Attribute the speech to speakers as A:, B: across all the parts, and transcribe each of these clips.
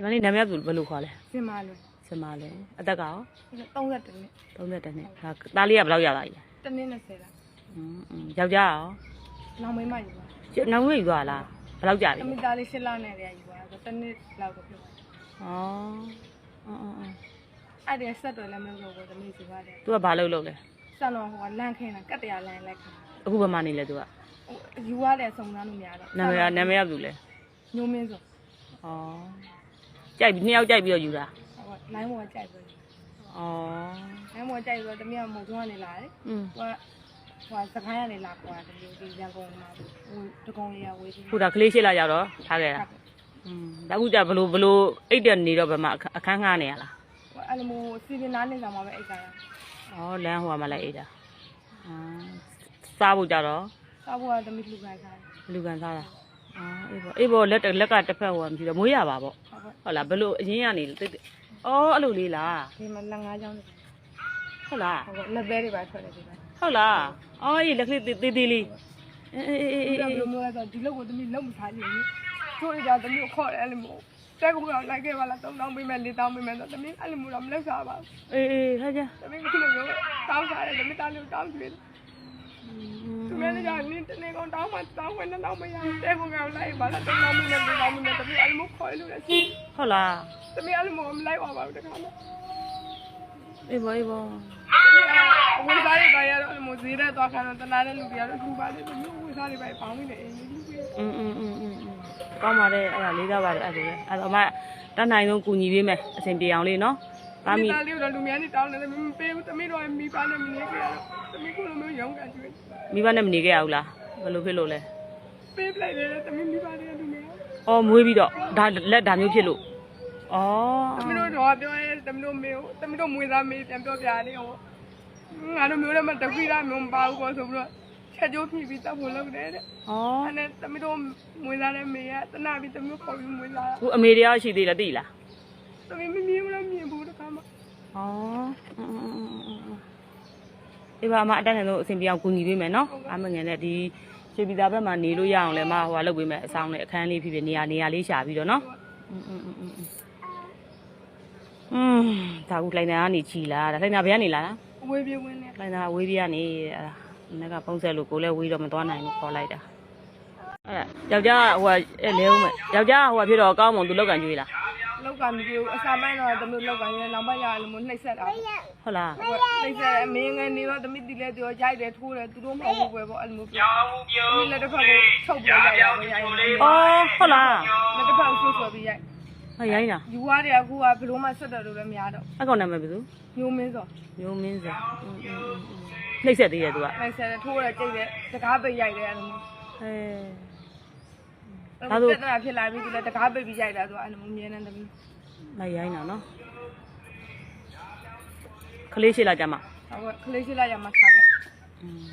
A: ဒီမလေးနာမည်ကဘယ်လိုခေါ်လဲ
B: စင်မာလို့
A: စမလဲအသက်ကရော
B: 32နှစ်
A: 32နှစ်ဟာသားလေးကဘယ်လောက်ရလာလဲ
B: တနည်း20လား
A: อืมယောက်ျားရော
B: နောက်မိမယူပါ
A: ကျနောက်ဝေးသွားလားဘယ်လောက်ကြာပြီ
B: အမိသားလေးရှစ်လနဲ့တည်းယူပါဆိုတနည်းလောက်တော့ပြောပါ
A: ဩအော်အော်အော်
B: အဲ့ဒီဆက်တော်လည်းမလုပ်ဘူးတမီးစီပါတယ်
A: သူကဘာလုပ်လို့လဲ
B: စံတော်ဟိုကလန့်ခင်းတာကတ်တရားလန့်လိုက်ခါ
A: အခုဘယ်မှာနေလဲသူက
B: ယူရတဲ့စုံစမ်းလို့မရတော့
A: နာမည်ကနာမည်ကဘယ်လိုလဲ
B: ညိုမင်းဆို
A: ဩ ကြိုက်ပြီးနှစ်ယောက်ကြိုက်ပြီးတော့ယူတာ
B: ဟိုလိုင်းမောကြိုက်ပြီ
A: ဩ
B: လိုင်းမောကြိုက်ဆိုတမီးကမုံသွန်းကနေလာတယ်
A: อืม
B: ဟိုကဟိုစကိုင်းကနေလာကွာတမီးဒီရန်ကုန်မှာဟိုတကုံလေးကဝေးပြီး
A: ခုဒါကလေးရှိလာကြတော့ထားခဲ့တာอืมဒါအခုကြဘလို့ဘလို့အိတ်တယ်နေတော့ဘယ်မှာအခအခန်းငှားနေရလား
B: ဟိုအဲ့လိုမျိုးစီပင်နားနေဆောင်မှာပဲအိတ်ကရ
A: ဩလမ်းဟိုမှာလိုက်အိတ်တာအာစားဖို့ကြတော့
B: စောက်ဖို့ကတမီးလူခိုင်းစားတယ်
A: လူကန်စားတာ အာအေးပေါ့အေးပေါ့လက်လက်ကတစ်ဖက်ဟိုမရှိတော့မွေးရပါပေါ့
B: ဟုတ်ကဲ့
A: ဟုတ်လားဘလို့အရင်ကနေတိတ်တိတ်အော်အဲ့လိုလေးလား
B: ဒီမှာလက်ငါးချောင်းနေ
A: ဟုတ်လား
B: ဟုတ်ကဲ့လက်သေးတွေပါထွက်တယ်ဒီမှာ
A: ဟုတ်လားအော်အေးလက်ကလေးသေးသေးလေးအေးအေးအေး
B: ဒီ
A: အေး
B: လိုမျိုးလဲဆိုဒီလောက်ကိုတမီးလုံးမထားချင်ဘူးတို့ရကြတမီးကိုခေါ်တယ်အဲ့လိုမျိုးတက်ကူတော့လိုက်ခဲ့ပါလား၃တောင်းပေးမယ်၄တောင်းပေးမယ်ဆိုတမီးအဲ့လိုမျိုးတော့မလုပ်စားပါဘူး
A: အေးအေးဟဲ့ကြ
B: တမီးခုလိုမျိုးတောင်းစားတယ်တမီးတောင်းလို့တောင်းကြည့်သူ မဲနေကြနင်းတနေကောင်တောင်းမှတောင်းဝင်တော့မရတဲ့ကောင်ကလိုက်ပါလားတောင်းမနေတောင်းမနေတမီးအလမခေါ်လို့လား
A: ဟုတ်လား
B: တမီးအလမမလိုက်ပါဘူးတခါမှ
A: အေးပါအေးပါ
B: ဝင်စားရပါရတော့မိုးဈေးတဲ့သွားခံတော့တနာတဲ့လူတွေကတော့အခုပါလေမြို့ဝင်စားရပါပေါင်းနေတယ်အင်း
A: အင်းအင်းအင်းကောင်းပါတယ်အဲ့ဒါလေးကားပါတယ်အဲ့ဒါလေအဲ့တော့အမတန်းနိုင်ဆုံးကူညီပေးမယ်အဆင်ပြေအောင်လေးနော် ပါမီ
B: မိသားလေးတော့လူများနေတောင်းတယ်မပေးဘူးတမီးတော့မိပါနဲ့မနေကြရတော့တမီးကလိုမျိုးရောင်းကန်ကျွေး
A: မိဘနဲ့မနေခဲ့ရဘူးလားဘယ်လိုဖြစ်လို့လဲ
B: ပေးပလိုက်တယ်တမီးမိပါနဲ့လူများ
A: အော်မွေးပြီးတော့ဒါလက်ဒါမျိုးဖြစ်လို့အော်
B: တမီးတို့တော့ပြောရဲတမီးတို့မေတမီးတို့မွေသားမေပြန်ပြောပြတယ်ဟောငါတို့မျိုးလည်းမတခွေးလားမျိုးမပါဘူးပေါ့ဆိုပြီးတော့ချက်ကျိုးဖြီးပြီးတပ်ဖို့လုပ်တယ်တဲ့
A: အော်
B: အဲ့နဲ့တမီးတို့မွေသားတဲ့မေကတနာပြီးတမီးခေါ်ပြီးမွေသား
A: ခုအမေတရားရှိသေးလားသိလား
B: တမီးမမြင်ဘူးလားမြင်ဘူးတခါမှ
A: อ๋อအေးပါအမအတက်နေလို့အဆင်ပြေအောင်ကူညီပေးမယ်နော်အမငယ်နဲ့ဒီရွှေပြည်သာဘက်မှာနေလို့ရအောင်လဲမဟိုကလုပ်ပေးမယ်အဆောင်နဲ့အခန်းလေးဖြစ်ဖြစ်နေရာနေရာလေးရှာပြီးတော့နော်อืมอืมอืมอืมอืมဒါကူလိုင်းနာကနေချီလာဒါလိုင်းနာဘယ်ကနေလာလား
B: အဝေးပြေးဝင်နေ
A: လိုင်းနာဝေးပြကနေအဲ့ဒါနက်ကပုံဆက်လို့ကိုလည်းဝေးတော့မသွားနိုင်ဘူးခေါ်လိုက်တာအဲ့ဒါယောက်ျားဟိုကအဲလဲဦးမယ်ယောက်ျားဟိုကဖြစ်တော့အကောင်းမွန်သူလောက်ကံကျွေးလား
B: လောက်ကမပြေဘူးအစာမိုင်းတော့တမျိုးလောက်ကရင်နောက်ဘက်ရလို့မနှိမ့်ဆက်တာ
A: ဟုတ်လား
B: ဟိုနှိမ့်ဆက်အမင်းငယ်နေတော့တမိတိလဲသူရောရိုက်တယ်ထိုးတယ်သူတို့မဟုတ်ဘူးပဲပေါ့အဲ့လိုမျိုးပြောတမိလက်တစ်ဖက်ကိုချုပ်ပြရိုက်ရအောင်ရိုက်တယ်
A: အော်ဟုတ်လား
B: လက်တစ်ဖက်ကိုဆွဆွပြီးရိုက်
A: ဟောရိုင်းလား
B: ယူရတဲ့အခုကဘလို့မှဆက်တယ်လို့လည်းမရတော့
A: အကောင်နာမည်ဘယ်သူ
B: ညိုမင်းစော
A: မျိုးမင်းစားနှိမ့်ဆက်သေးတယ်သူက
B: နှိမ့်ဆက်တယ်ထိုးတယ်ကြိတ်တယ်တကားပိတ်ရိုက်တယ်အဲ့လိုမျိုး
A: အဲ
B: အဲ့လိုပြဿနာဖြစ်လာပြီးသူလည်းတကားပိတ်ပြီးရိုက်တာဆိုအဲ့လိုမျိုးမြင်နေတယ်တမိ
A: မရိုင်းတာနော်ခလေးရှိလာကြမှာ
B: ဟိုကလေးရှိလိုက်ရမှာထားခဲ့
A: อืม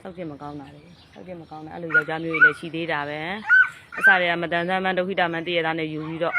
A: စောက်ကြည့်မကောင်းတာလေစောက်ကြည့်မကောင်းတာအဲ့လိုယောက်ျားမျိုးတွေလည်းရှိသေးတာပဲအစားတွေကမတန်ဆန်းမန်ဒုက္ခိတမန်တည့်ရတာနဲ့ယူပြီးတော့